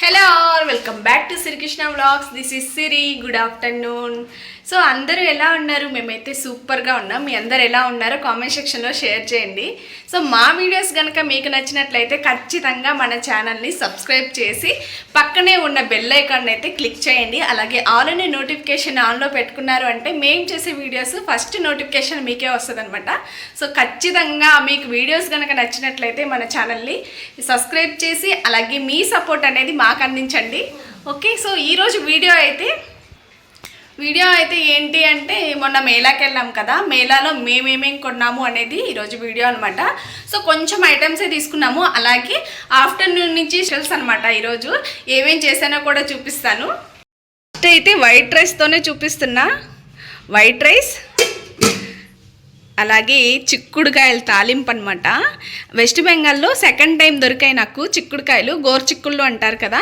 Hello all, welcome back to Siri Krishna Vlogs. This is Siri. Good afternoon. So అందరూ ఎలా ఉన్నారు మేమైతే సూపర్గా ఉన్నాం మీ అందరు ఎలా ఉన్నారో కామెంట్ సెక్షన్లో షేర్ చేయండి సో మా వీడియోస్ కనుక మీకు నచ్చినట్లయితే ఖచ్చితంగా మన ఛానల్ని సబ్స్క్రైబ్ చేసి పక్కనే ఉన్న బెల్ ఐకాన్ అయితే క్లిక్ చేయండి అలాగే ఆల్రెడీ నోటిఫికేషన్ ఆన్లో పెట్టుకున్నారు అంటే మేము చేసే వీడియోస్ ఫస్ట్ నోటిఫికేషన్ మీకే వస్తుందనమాట సో ఖచ్చితంగా మీకు వీడియోస్ కనుక నచ్చినట్లయితే మన ఛానల్ని సబ్స్క్రైబ్ చేసి అలాగే మీ సపోర్ట్ అనేది మాకు అందించండి ఓకే సో ఈరోజు వీడియో అయితే వీడియో అయితే ఏంటి అంటే మొన్న మేళాకి వెళ్ళాం కదా మేళాలో మేమేమేం కొన్నాము అనేది ఈరోజు వీడియో అనమాట సో కొంచెం ఐటమ్సే తీసుకున్నాము అలాగే ఆఫ్టర్నూన్ నుంచి షెల్స్ అనమాట ఈరోజు ఏమేం చేశానో కూడా చూపిస్తాను ఫస్ట్ అయితే వైట్ రైస్తోనే చూపిస్తున్నా వైట్ రైస్ అలాగే చిక్కుడుకాయల తాలింపు అనమాట వెస్ట్ బెంగాల్లో సెకండ్ టైం దొరికాయి నాకు చిక్కుడుకాయలు గోరు చిక్కుళ్ళు అంటారు కదా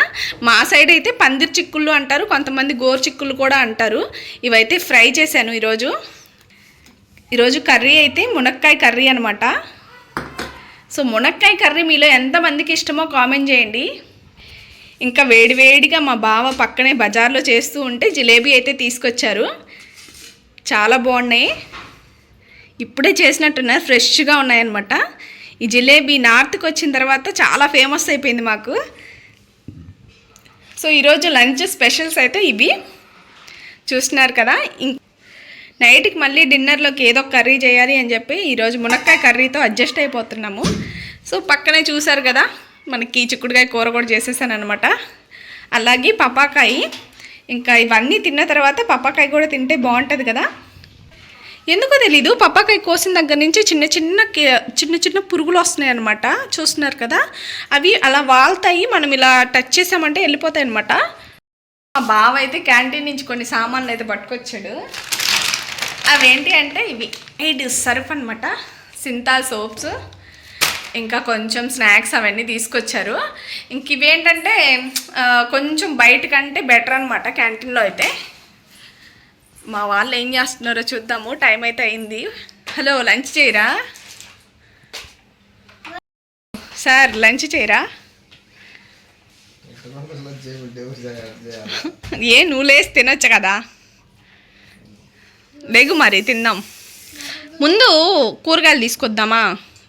మా సైడ్ అయితే పందిరి చిక్కుళ్ళు అంటారు కొంతమంది గోరు చిక్కుళ్ళు కూడా అంటారు ఇవైతే ఫ్రై చేశాను ఈరోజు ఈరోజు కర్రీ అయితే మునక్కాయ కర్రీ అనమాట సో మునక్కాయ కర్రీ మీలో ఎంతమందికి ఇష్టమో కామెంట్ చేయండి ఇంకా వేడివేడిగా మా బావ పక్కనే బజార్లో చేస్తూ ఉంటే జిలేబీ అయితే తీసుకొచ్చారు చాలా బాగున్నాయి ఇప్పుడే చేసినట్టున్నారు ఫ్రెష్గా ఉన్నాయన్నమాట ఈ జిలేబీ నార్త్కి వచ్చిన తర్వాత చాలా ఫేమస్ అయిపోయింది మాకు సో ఈరోజు లంచ్ స్పెషల్స్ అయితే ఇవి చూస్తున్నారు కదా నైట్కి మళ్ళీ డిన్నర్లోకి ఏదో కర్రీ చేయాలి అని చెప్పి ఈరోజు మునక్కాయ కర్రీతో అడ్జస్ట్ అయిపోతున్నాము సో పక్కనే చూసారు కదా మనకి చిక్కుడుకాయ కూర కూడా చేసేసాను అనమాట అలాగే పపాకాయ ఇంకా ఇవన్నీ తిన్న తర్వాత పపాకాయ కూడా తింటే బాగుంటుంది కదా ఎందుకో తెలీదు పప్పాకాయ కోసిన దగ్గర నుంచి చిన్న చిన్న చిన్న చిన్న పురుగులు వస్తున్నాయి అనమాట చూస్తున్నారు కదా అవి అలా వాళ్తాయి మనం ఇలా టచ్ చేసామంటే వెళ్ళిపోతాయి అనమాట మా బావ అయితే క్యాంటీన్ నుంచి కొన్ని సామాన్లు అయితే పట్టుకొచ్చాడు అవేంటి అంటే ఇవి ఇది సర్ఫ్ అనమాట సింతాల్ సోప్స్ ఇంకా కొంచెం స్నాక్స్ అవన్నీ తీసుకొచ్చారు ఇంక ఇవేంటంటే కొంచెం బయటకంటే బెటర్ అనమాట క్యాంటీన్లో అయితే మా వాళ్ళు ఏం చేస్తున్నారో చూద్దాము టైం అయితే అయింది హలో లంచ్ చేయరా సార్ లంచ్ చేయరా ఏ నువ్వు లేసి తినొచ్చు కదా లేగు మరి తిందాం ముందు కూరగాయలు తీసుకొద్దామా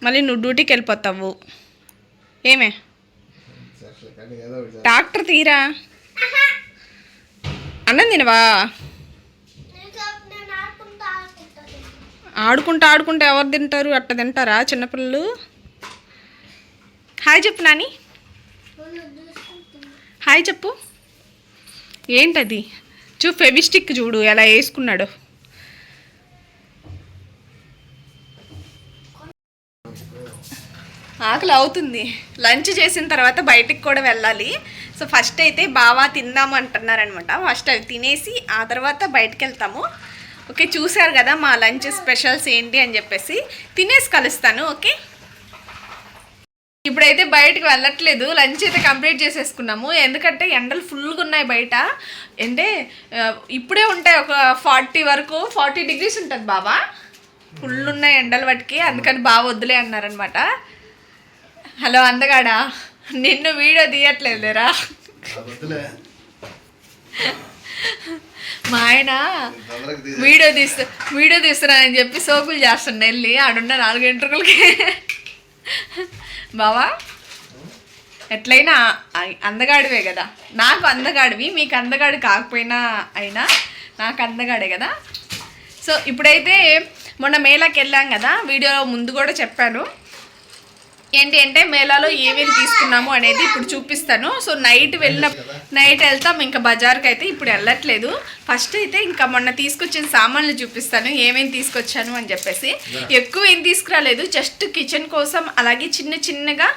మళ్ళీ నువ్వు డ్యూటీకి వెళ్ళిపోతావు ఏమే డాక్టర్ తీరా అన్నం తినవా ఆడుకుంటూ ఆడుకుంటూ ఎవరు తింటారు అట్ట తింటారా చిన్నపిల్లలు హాయ్ చెప్పు నాని హాయ్ చెప్పు ఏంటది చూ ఫెవిస్టిక్ చూడు ఎలా వేసుకున్నాడు ఆకలి అవుతుంది లంచ్ చేసిన తర్వాత బయటికి కూడా వెళ్ళాలి సో ఫస్ట్ అయితే బావా తిందాము అంటున్నారనమాట ఫస్ట్ అవి తినేసి ఆ తర్వాత బయటకు వెళ్తాము ఓకే చూశారు కదా మా లంచ్ స్పెషల్స్ ఏంటి అని చెప్పేసి తినేసి కలుస్తాను ఓకే ఇప్పుడైతే బయటకు వెళ్ళట్లేదు లంచ్ అయితే కంప్లీట్ చేసేసుకున్నాము ఎందుకంటే ఎండలు ఫుల్గా ఉన్నాయి బయట అంటే ఇప్పుడే ఉంటాయి ఒక ఫార్టీ వరకు ఫార్టీ డిగ్రీస్ ఉంటుంది బాబా ఫుల్ ఉన్నాయి ఎండలు వాటికి అందుకని బాగా వద్దులే అన్నారనమాట హలో అందగాడా నిన్ను వీడియో తీయట్లేదురా మా ఆయన వీడియో తీస్తా వీడియో అని చెప్పి సోకులు చేస్తాను వెళ్ళి ఆడున్న నాలుగు ఇంటర్వ్యూలకి బావా ఎట్లయినా అందగాడివే కదా నాకు అందగాడివి మీకు అందగాడి కాకపోయినా అయినా నాకు అందగాడే కదా సో ఇప్పుడైతే మొన్న మేళాకి వెళ్ళాం కదా వీడియోలో ముందు కూడా చెప్పాను ఏంటి అంటే మేళాలో ఏమేమి తీసుకున్నాము అనేది ఇప్పుడు చూపిస్తాను సో నైట్ వెళ్ళిన నైట్ వెళ్తాం ఇంకా బజార్కి అయితే ఇప్పుడు వెళ్ళట్లేదు ఫస్ట్ అయితే ఇంకా మొన్న తీసుకొచ్చిన సామాన్లు చూపిస్తాను ఏమేమి తీసుకొచ్చాను అని చెప్పేసి ఎక్కువ ఏం తీసుకురాలేదు జస్ట్ కిచెన్ కోసం అలాగే చిన్న చిన్నగా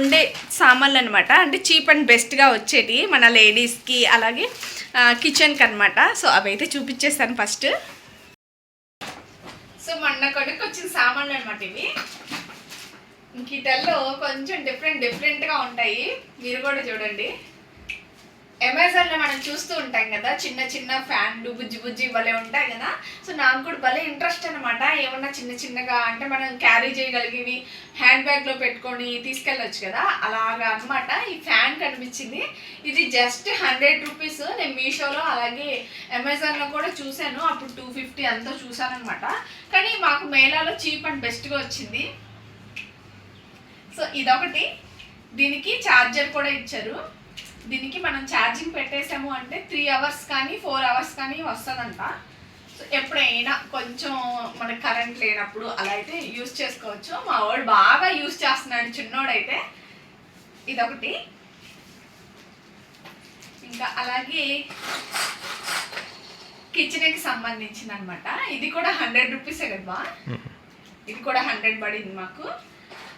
ఉండే సామాన్లు అనమాట అంటే చీప్ అండ్ బెస్ట్గా వచ్చేటి మన లేడీస్కి అలాగే కిచెన్కి అనమాట సో అవి అయితే చూపించేస్తాను ఫస్ట్ సో మొన్న వచ్చిన సామాన్లు అనమాట ఇవి ఇంకీటల్లో కొంచెం డిఫరెంట్ డిఫరెంట్గా ఉంటాయి మీరు కూడా చూడండి అమెజాన్లో మనం చూస్తూ ఉంటాం కదా చిన్న చిన్న ఫ్యాన్లు బుజ్జి బుజ్జి భలే ఉంటాయి కదా సో నాకు కూడా భలే ఇంట్రెస్ట్ అనమాట ఏమన్నా చిన్న చిన్నగా అంటే మనం క్యారీ చేయగలిగేవి హ్యాండ్ బ్యాగ్లో పెట్టుకొని తీసుకెళ్ళొచ్చు కదా అలాగా అనమాట ఈ ఫ్యాన్ కనిపించింది ఇది జస్ట్ హండ్రెడ్ రూపీస్ నేను మీషోలో అలాగే అమెజాన్లో కూడా చూశాను అప్పుడు టూ ఫిఫ్టీ అంతా చూశాను అనమాట కానీ మాకు మేళాలో చీప్ అండ్ బెస్ట్గా వచ్చింది సో ఇదొకటి దీనికి ఛార్జర్ కూడా ఇచ్చారు దీనికి మనం ఛార్జింగ్ పెట్టేసాము అంటే త్రీ అవర్స్ కానీ ఫోర్ అవర్స్ కానీ వస్తుందంట సో ఎప్పుడైనా కొంచెం మనకి కరెంట్ లేనప్పుడు అలా అయితే యూస్ చేసుకోవచ్చు మా వాడు బాగా యూస్ చేస్తున్నాడు చిన్నోడైతే ఇదొకటి ఇంకా అలాగే కిచెన్కి సంబంధించింది అనమాట ఇది కూడా హండ్రెడ్ రూపీసే కదా ఇది కూడా హండ్రెడ్ పడింది మాకు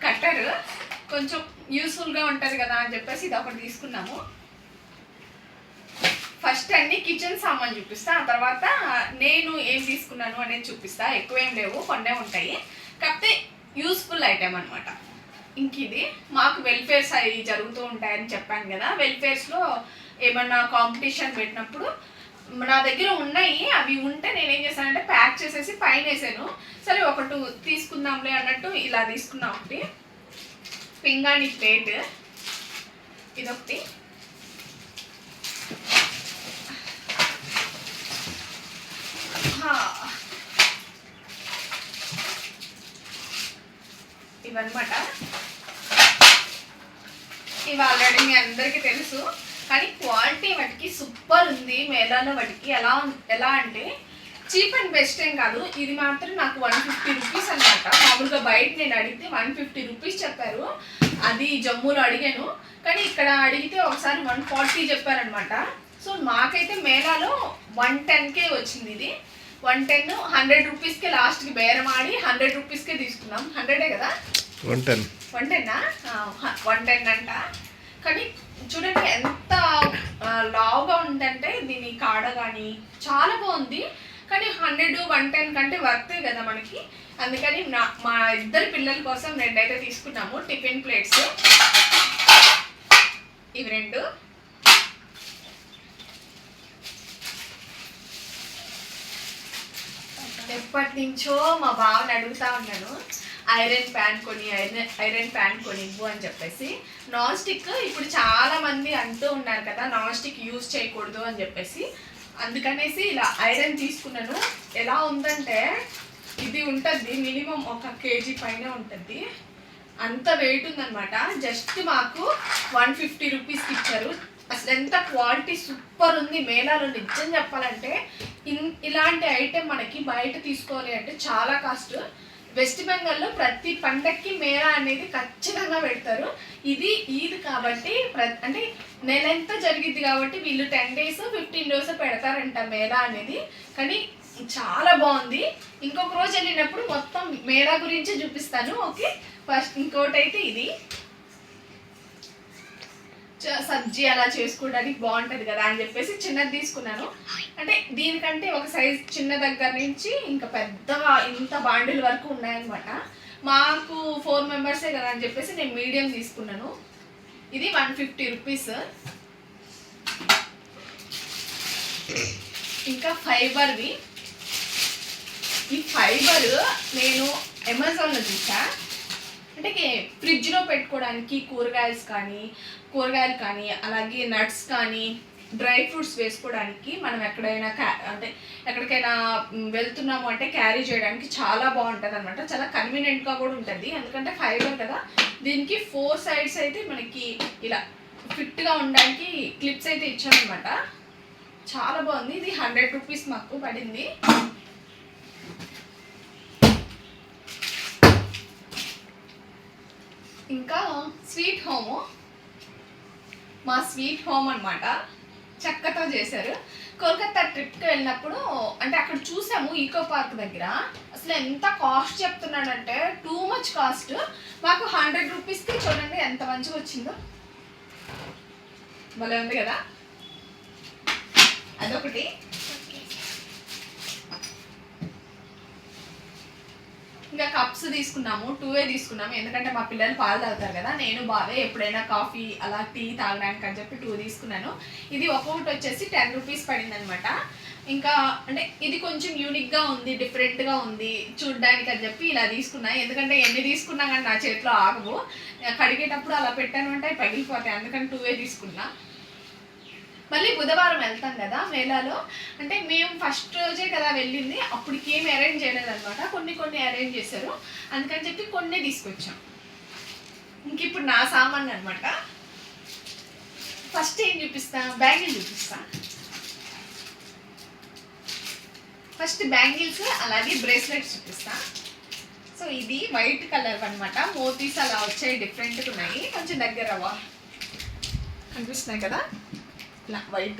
కట్టరు కొంచెం యూస్ఫుల్గా ఉంటుంది కదా అని చెప్పేసి ఇది ఒకటి తీసుకున్నాము ఫస్ట్ అన్ని కిచెన్ సామాన్ చూపిస్తా ఆ తర్వాత నేను ఏం తీసుకున్నాను అనేది చూపిస్తా ఎక్కువ ఏం లేవు కొన్నే ఉంటాయి కాకపోతే యూస్ఫుల్ ఐటెం అనమాట ఇంక ఇది మాకు వెల్ఫేర్స్ అవి జరుగుతూ ఉంటాయని చెప్పాను కదా వెల్ఫేర్స్లో ఏమన్నా కాంపిటీషన్ పెట్టినప్పుడు నా దగ్గర ఉన్నాయి అవి ఉంటే నేనేం చేశానంటే ప్యాక్ చేసేసి పైన వేసాను సరే ఒకటి తీసుకుందాంలే అన్నట్టు ఇలా తీసుకున్నా ఒకటి పింగాణి ప్లేట్ ఇదొకటి ఇవన్నమాట ఇవి ఆల్రెడీ మీ అందరికీ తెలుసు కానీ క్వాలిటీ వాటికి సూపర్ ఉంది మేధాలో వాటికి ఎలా ఎలా అంటే చీప్ అండ్ బెస్ట్ ఏం కాదు ఇది మాత్రం నాకు వన్ ఫిఫ్టీ రూపీస్ అనమాట మామూలుగా బయట నేను అడిగితే వన్ ఫిఫ్టీ రూపీస్ చెప్పారు అది జమ్మూలో అడిగాను కానీ ఇక్కడ అడిగితే ఒకసారి వన్ ఫార్టీ చెప్పారనమాట సో మాకైతే మేళాలో వన్ టెన్కే వచ్చింది ఇది వన్ టెన్ హండ్రెడ్ రూపీస్కే లాస్ట్కి బేరం ఆడి హండ్రెడ్ రూపీస్కే తీసుకున్నాం హండ్రెడే కదా వన్ టెన్ వన్ టెన్నా వన్ టెన్ అంట కానీ చూడండి ఎంత లావుగా ఉందంటే దీని కాడ కానీ చాలా బాగుంది కానీ హండ్రెడ్ వన్ టెన్ కంటే వర్త్ కదా మనకి అందుకని నా మా ఇద్దరు పిల్లల కోసం రెండైతే తీసుకున్నాము టిఫిన్ ప్లేట్స్ ఇవి రెండు ఎప్పటి నుంచో మా బావని అడుగుతా ఉన్నాను ఐరన్ ప్యాన్ కొని ఐరన్ ఐరన్ ప్యాన్ ఇవ్వు అని చెప్పేసి నాన్ స్టిక్ ఇప్పుడు చాలామంది అంటూ ఉన్నారు కదా నాన్ స్టిక్ యూజ్ చేయకూడదు అని చెప్పేసి అందుకనేసి ఇలా ఐరన్ తీసుకున్నాను ఎలా ఉందంటే ఇది ఉంటుంది మినిమం ఒక కేజీ పైన ఉంటుంది అంత వెయిట్ ఉందనమాట జస్ట్ మాకు వన్ ఫిఫ్టీ రూపీస్కి ఇచ్చారు అసలు ఎంత క్వాలిటీ సూపర్ ఉంది మేళాలో నిజం చెప్పాలంటే ఇన్ ఇలాంటి ఐటెం మనకి బయట తీసుకోవాలి అంటే చాలా కాస్ట్ వెస్ట్ బెంగాల్లో ప్రతి పండక్కి మేళా అనేది ఖచ్చితంగా పెడతారు ఇది ఈద్ కాబట్టి అంటే ఎంత జరిగింది కాబట్టి వీళ్ళు టెన్ డేస్ ఫిఫ్టీన్ డేస్ పెడతారంట మేళా అనేది కానీ చాలా బాగుంది ఇంకొక రోజు వెళ్ళినప్పుడు మొత్తం మేళా గురించి చూపిస్తాను ఓకే ఫస్ట్ ఇంకోటి అయితే ఇది సబ్జీ అలా చేసుకోవడానికి బాగుంటుంది కదా అని చెప్పేసి చిన్నది తీసుకున్నాను అంటే దీనికంటే ఒక సైజ్ చిన్న దగ్గర నుంచి ఇంకా పెద్ద ఇంత బాండిల్ వరకు ఉన్నాయన్నమాట మాకు ఫోర్ మెంబర్సే కదా అని చెప్పేసి నేను మీడియం తీసుకున్నాను ఇది వన్ ఫిఫ్టీ రూపీస్ ఇంకా ఫైబర్వి ఈ ఫైబర్ నేను అమెజాన్లో చూసా అంటే ఫ్రిడ్జ్లో పెట్టుకోవడానికి కూరగాయలు కానీ కూరగాయలు కానీ అలాగే నట్స్ కానీ డ్రై ఫ్రూట్స్ వేసుకోవడానికి మనం ఎక్కడైనా అంటే ఎక్కడికైనా వెళ్తున్నాము అంటే క్యారీ చేయడానికి చాలా బాగుంటుంది అనమాట చాలా కన్వీనియంట్గా కూడా ఉంటుంది ఎందుకంటే ఫైబర్ కదా దీనికి ఫోర్ సైడ్స్ అయితే మనకి ఇలా ఫిట్గా ఉండడానికి క్లిప్స్ అయితే ఇచ్చామన్నమాట చాలా బాగుంది ఇది హండ్రెడ్ రూపీస్ మాకు పడింది ఇంకా స్వీట్ హోము మా స్వీట్ హోమ్ అనమాట చక్కతో చేశారు కోల్కతా ట్రిప్కి వెళ్ళినప్పుడు అంటే అక్కడ చూసాము ఈకో పార్క్ దగ్గర అసలు ఎంత కాస్ట్ చెప్తున్నాడంటే టూ మచ్ కాస్ట్ మాకు హండ్రెడ్ రూపీస్కి చూడండి ఎంత మంచిగా వచ్చిందో భలే ఉంది కదా అదొకటి ఇంకా కప్స్ తీసుకున్నాము టూవే తీసుకున్నాము ఎందుకంటే మా పిల్లలు పాలు తాగుతారు కదా నేను బాగా ఎప్పుడైనా కాఫీ అలా టీ తాగడానికి అని చెప్పి టూ తీసుకున్నాను ఇది ఒక్కొక్కటి వచ్చేసి టెన్ రూపీస్ పడింది అనమాట ఇంకా అంటే ఇది కొంచెం యూనిక్గా ఉంది డిఫరెంట్గా ఉంది చూడ్డానికి అని చెప్పి ఇలా తీసుకున్నాను ఎందుకంటే ఎన్ని తీసుకున్నా కానీ నా చేతిలో ఆగవు కడిగేటప్పుడు అలా పెట్టాను అంటే పగిలిపోతాయి అందుకని టూవే తీసుకున్నా మళ్ళీ బుధవారం వెళ్తాం కదా మేళాలో అంటే మేము ఫస్ట్ రోజే కదా వెళ్ళింది అప్పటికి ఏం అరేంజ్ చేయలేదనమాట కొన్ని కొన్ని అరేంజ్ చేశారు అందుకని చెప్పి కొన్ని తీసుకొచ్చాం ఇంక ఇప్పుడు నా సామాన్ అనమాట ఫస్ట్ ఏం చూపిస్తా బ్యాంగిల్ చూపిస్తా ఫస్ట్ బ్యాంగిల్స్ అలాగే బ్రేస్లెట్స్ చూపిస్తా సో ఇది వైట్ కలర్ అనమాట మోతీస్ అలా వచ్చాయి డిఫరెంట్గా ఉన్నాయి కొంచెం దగ్గర అవ్వ కనిపిస్తున్నాయి కదా ఇట్లా వైట్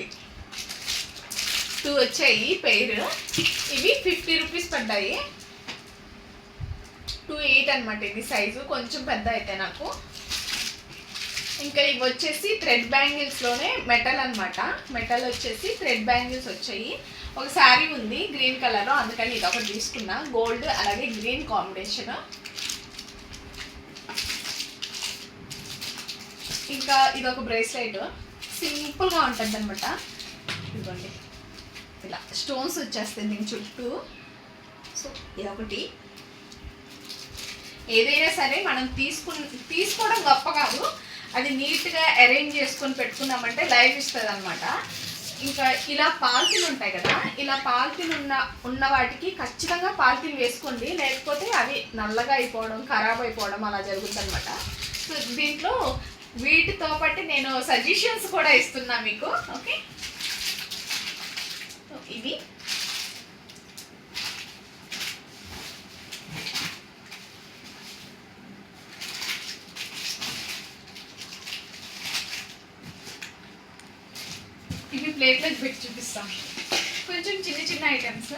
టూ వచ్చాయి పేరు ఇవి ఫిఫ్టీ రూపీస్ పడ్డాయి టూ ఎయిట్ అనమాట ఇది సైజు కొంచెం పెద్ద అయితే నాకు ఇంకా ఇవి వచ్చేసి థ్రెడ్ బ్యాంగిల్స్లోనే మెటల్ అనమాట మెటల్ వచ్చేసి థ్రెడ్ బ్యాంగిల్స్ వచ్చాయి ఒక శారీ ఉంది గ్రీన్ కలర్ అందుకని ఇది ఒకటి తీసుకున్నా గోల్డ్ అలాగే గ్రీన్ కాంబినేషన్ ఇంకా ఇది ఒక బ్రేస్లెట్ సింపుల్గా ఉంటుంది అనమాట ఇదిగోండి ఇలా స్టోన్స్ వచ్చేస్తాయి దీని చుట్టూ సో ఇదొకటి ఏదైనా సరే మనం తీసుకున్న తీసుకోవడం గొప్ప కాదు అది నీట్గా అరేంజ్ చేసుకొని పెట్టుకున్నామంటే లైఫ్ ఇస్తుంది అనమాట ఇంకా ఇలా పాల్తీలు ఉంటాయి కదా ఇలా పాల్తీలు ఉన్న ఉన్న వాటికి ఖచ్చితంగా పాల్తీలు వేసుకోండి లేకపోతే అవి నల్లగా అయిపోవడం ఖరాబ్ అయిపోవడం అలా జరుగుతుంది అనమాట సో దీంట్లో వీటితో పాటు నేను సజెషన్స్ కూడా ఇస్తున్నా మీకు ఓకే ఇవి ఇవి ప్లేట్లకు పెట్టి చూపిస్తాం కొంచెం చిన్న చిన్న ఐటమ్స్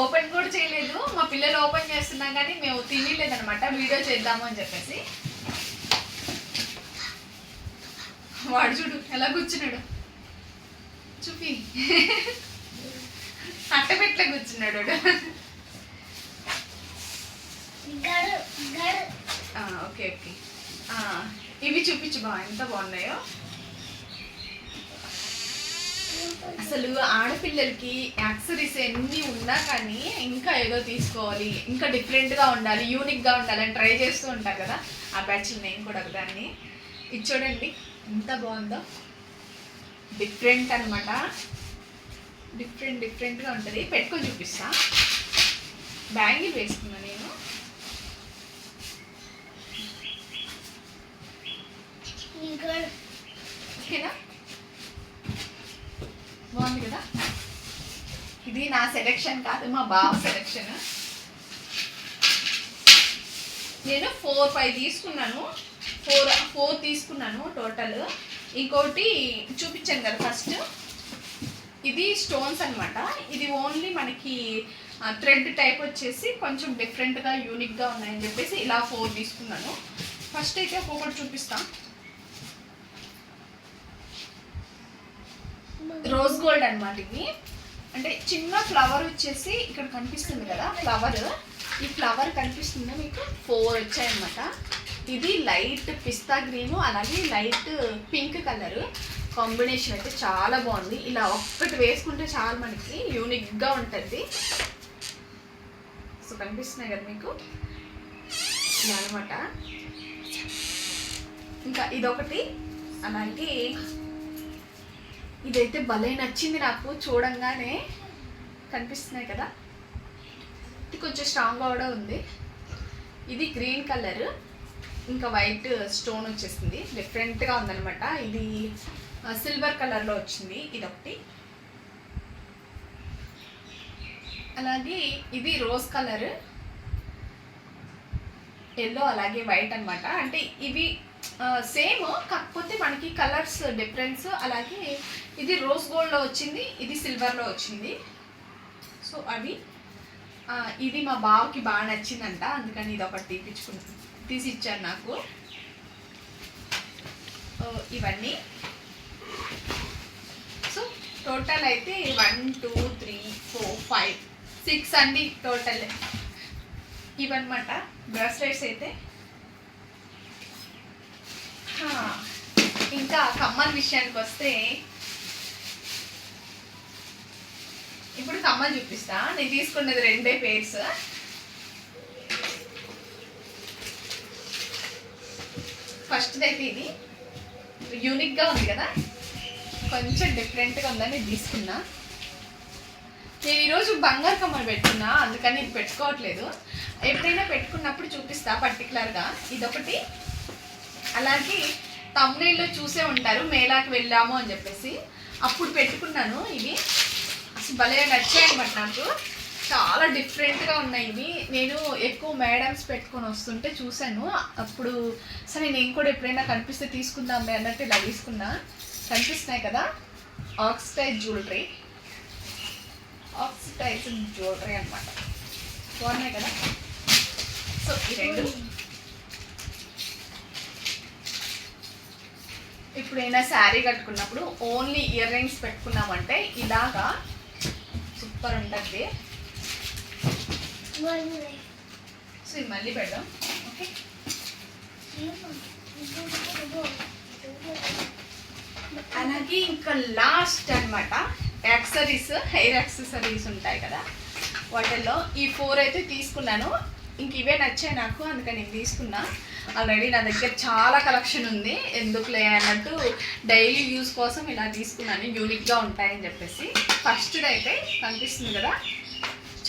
ఓపెన్ కూడా చేయలేదు మా పిల్లలు ఓపెన్ చేస్తున్నాం కానీ మేము తినలేదనమాట వీడియో చేద్దాము అని చెప్పేసి వాడు చూడు ఎలా కూర్చున్నాడు చూపి అట్టపెట్ల కూర్చున్నాడు ఓకే ఓకే ఇవి చూపించు బా ఎంత బాగున్నాయో అసలు ఆడపిల్లలకి యాక్సరీస్ ఎన్ని ఉన్నా కానీ ఇంకా ఏదో తీసుకోవాలి ఇంకా డిఫరెంట్గా ఉండాలి యూనిక్గా అని ట్రై చేస్తూ ఉంటారు కదా ఆ బ్యాచ్లు నేను కూడా దాన్ని ఇది చూడండి ఎంత బాగుందో డిఫరెంట్ అనమాట డిఫరెంట్ డిఫరెంట్గా ఉంటుంది పెట్టుకొని చూపిస్తా బ్యాంగిల్ వేసుకున్నా నేను ఓకేనా బాగుంది కదా ఇది నా సెలెక్షన్ కాదు మా బావ సెలెక్షన్ నేను ఫోర్ ఫైవ్ తీసుకున్నాను ఫోర్ ఫోర్ తీసుకున్నాను టోటల్ ఇంకోటి చూపించాను కదా ఫస్ట్ ఇది స్టోన్స్ అనమాట ఇది ఓన్లీ మనకి థ్రెడ్ టైప్ వచ్చేసి కొంచెం డిఫరెంట్గా యూనిక్గా ఉన్నాయని చెప్పేసి ఇలా ఫోర్ తీసుకున్నాను ఫస్ట్ అయితే ఒక్కొక్కటి చూపిస్తాం రోజ్ గోల్డ్ అనమాట ఇది అంటే చిన్న ఫ్లవర్ వచ్చేసి ఇక్కడ కనిపిస్తుంది కదా ఫ్లవర్ ఈ ఫ్లవర్ కనిపిస్తుంది మీకు ఫోర్ వచ్చాయన్నమాట ఇది లైట్ పిస్తా గ్రీను అలాగే లైట్ పింక్ కలరు కాంబినేషన్ అయితే చాలా బాగుంది ఇలా ఒక్కటి వేసుకుంటే చాలా మనకి యూనిక్గా ఉంటుంది సో కనిపిస్తున్నాయి కదా మీకు అనమాట ఇంకా ఇదొకటి అలాగే ఇదైతే భలే నచ్చింది నాకు చూడంగానే కనిపిస్తున్నాయి కదా ఇది కొంచెం స్ట్రాంగ్గా కూడా ఉంది ఇది గ్రీన్ కలర్ ఇంకా వైట్ స్టోన్ వచ్చేసింది డిఫరెంట్గా ఉందనమాట ఇది సిల్వర్ కలర్లో వచ్చింది ఇది ఒకటి అలాగే ఇది రోజ్ కలర్ ఎల్లో అలాగే వైట్ అనమాట అంటే ఇవి సేమ్ కాకపోతే మనకి కలర్స్ డిఫరెన్స్ అలాగే ఇది రోజ్ గోల్డ్లో వచ్చింది ఇది సిల్వర్లో వచ్చింది సో అవి ఇది మా బావకి బాగా నచ్చిందంట అందుకని ఇది ఒకటి తీపించుకుంటుంది తీసి ఇచ్చారు నాకు ఇవన్నీ సో టోటల్ అయితే one two three four five six అండి టోటల్ ఇవన్నమాట బ్రాస్లెట్స్ అయితే ఇంకా కమ్మల్ విషయానికి వస్తే ఇప్పుడు కమ్మల్ చూపిస్తా నేను తీసుకున్నది రెండే పేర్స్ ఫస్ట్ అయితే ఇది యూనిక్గా ఉంది కదా కొంచెం డిఫరెంట్గా ఉందని తీసుకున్నా నేను ఈరోజు బంగారు కమ్మలు పెట్టుకున్నా అందుకని ఇది పెట్టుకోవట్లేదు ఎప్పుడైనా పెట్టుకున్నప్పుడు చూపిస్తా పర్టికులర్గా ఇదొకటి అలాగే తమ్ముళ్ళు చూసే ఉంటారు మేలాకి వెళ్ళాము అని చెప్పేసి అప్పుడు పెట్టుకున్నాను ఇవి అసలు భలే అనమాట నాకు చాలా డిఫరెంట్గా ఉన్నాయి ఇవి నేను ఎక్కువ మేడమ్స్ పెట్టుకొని వస్తుంటే చూశాను అప్పుడు సరే నేను కూడా ఎప్పుడైనా కనిపిస్తే తీసుకుందాం అన్నట్టు ఇలా తీసుకున్నా కనిపిస్తున్నాయి కదా ఆక్సిటైజ్ జ్యువెలరీ ఆక్సిడైజ్ జ్యువెలరీ అనమాట బాగున్నాయి కదా సో ఈ రెండు ఇప్పుడైనా శారీ కట్టుకున్నప్పుడు ఓన్లీ ఇయర్ రింగ్స్ పెట్టుకున్నామంటే ఇలాగా సూపర్ ఉంటుంది సో ఇది మళ్ళీ పెడదాం అలాగే ఇంకా లాస్ట్ అనమాట యాక్సరీస్ హెయిర్ యాక్సెసరీస్ ఉంటాయి కదా వాటిల్లో ఈ ఫోర్ అయితే తీసుకున్నాను ఇంక ఇవే నచ్చాయి నాకు అందుకని నేను తీసుకున్నా ఆల్రెడీ నా దగ్గర చాలా కలెక్షన్ ఉంది ఎందుకులే అన్నట్టు డైలీ యూస్ కోసం ఇలా తీసుకున్నాను యూనిక్గా ఉంటాయని చెప్పేసి ఫస్ట్ అయితే కనిపిస్తుంది కదా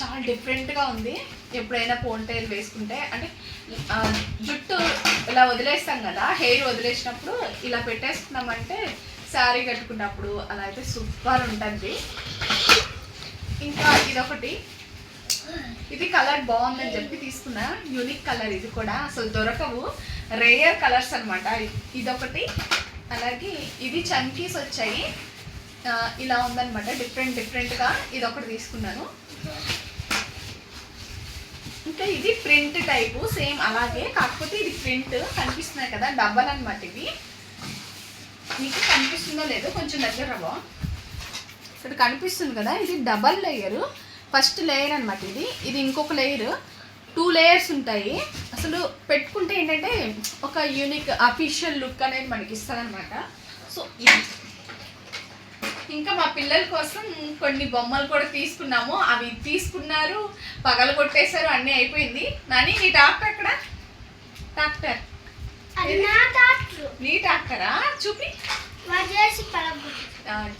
చాలా డిఫరెంట్గా ఉంది ఎప్పుడైనా పోన్ టైల్ వేసుకుంటే అంటే జుట్టు ఇలా వదిలేస్తాం కదా హెయిర్ వదిలేసినప్పుడు ఇలా పెట్టేసుకున్నామంటే శారీ కట్టుకున్నప్పుడు అలా అయితే సూపర్ ఉంటుంది ఇంకా ఇదొకటి ఇది కలర్ బాగుందని చెప్పి తీసుకున్నా యూనిక్ కలర్ ఇది కూడా అసలు దొరకవు రేయర్ కలర్స్ అనమాట ఇదొకటి అలాగే ఇది చంకీస్ వచ్చాయి ఇలా ఉందనమాట డిఫరెంట్ డిఫరెంట్గా ఇది ఒకటి తీసుకున్నాను ఇంకా ఇది ప్రింట్ టైపు సేమ్ అలాగే కాకపోతే ఇది ప్రింట్ కనిపిస్తున్నాయి కదా డబ్బల్ అనమాట ఇవి మీకు కనిపిస్తుందో లేదో కొంచెం దగ్గర రవ్వ ఇక్కడ కనిపిస్తుంది కదా ఇది డబల్ లేయరు ఫస్ట్ లేయర్ అనమాట ఇది ఇది ఇంకొక లేయర్ టూ లేయర్స్ ఉంటాయి అసలు పెట్టుకుంటే ఏంటంటే ఒక యూనిక్ అఫీషియల్ లుక్ అనేది మనకి ఇస్తారనమాట సో ఇది ఇంకా మా పిల్లల కోసం కొన్ని బొమ్మలు కూడా తీసుకున్నాము అవి తీసుకున్నారు పగలు కొట్టేశారు అన్నీ అయిపోయింది నాని నీ డాక్టర్ అక్కడ డాక్టర్ నీ డాక్టరా చూపి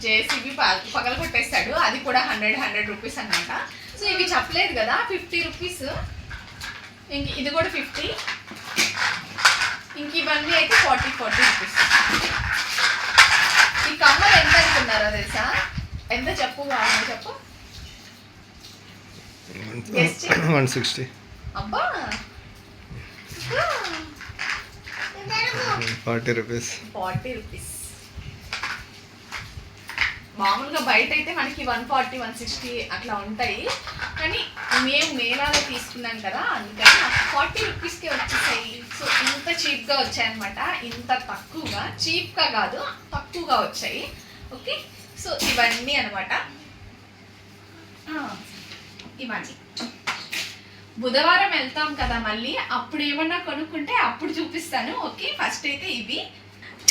జేసీబీ పగల కొట్టేస్తాడు అది కూడా హండ్రెడ్ హండ్రెడ్ రూపీస్ అనమాట సో ఇవి చెప్పలేదు కదా ఫిఫ్టీ రూపీస్ ఇంక ఇది కూడా ఫిఫ్టీ ఇంక ఇవన్నీ అయితే ఫార్టీ ఫార్టీ రూపీస్ ఈ కమ్మలు ఎంత అనుకున్నారో తెలుసా ఎంత చెప్పు బాగుంది చెప్పు వన్ సిక్స్టీ అబ్బా ఫార్టీ రూపీస్ ఫార్టీ రూపీస్ మామూలుగా బయట అయితే మనకి వన్ ఫార్టీ వన్ సిక్స్టీ అట్లా ఉంటాయి కానీ మేము నేలాగా తీసుకున్నాం కదా అందుకని నాకు ఫార్టీ రూపీస్కే వచ్చేసాయి సో ఇంత చీప్గా అనమాట ఇంత తక్కువగా చీప్గా కాదు తక్కువగా వచ్చాయి ఓకే సో ఇవన్నీ అనమాట ఇవన్నీ బుధవారం వెళ్తాం కదా మళ్ళీ అప్పుడు ఏమన్నా కొనుక్కుంటే అప్పుడు చూపిస్తాను ఓకే ఫస్ట్ అయితే ఇవి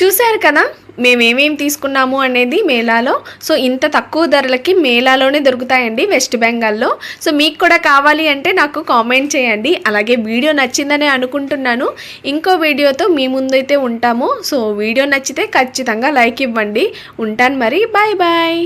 చూశారు కదా మేమేమేమి తీసుకున్నాము అనేది మేళాలో సో ఇంత తక్కువ ధరలకి మేళాలోనే దొరుకుతాయండి వెస్ట్ బెంగాల్లో సో మీకు కూడా కావాలి అంటే నాకు కామెంట్ చేయండి అలాగే వీడియో నచ్చిందని అనుకుంటున్నాను ఇంకో వీడియోతో మీ ముందైతే ఉంటాము సో వీడియో నచ్చితే ఖచ్చితంగా లైక్ ఇవ్వండి ఉంటాను మరి బాయ్ బాయ్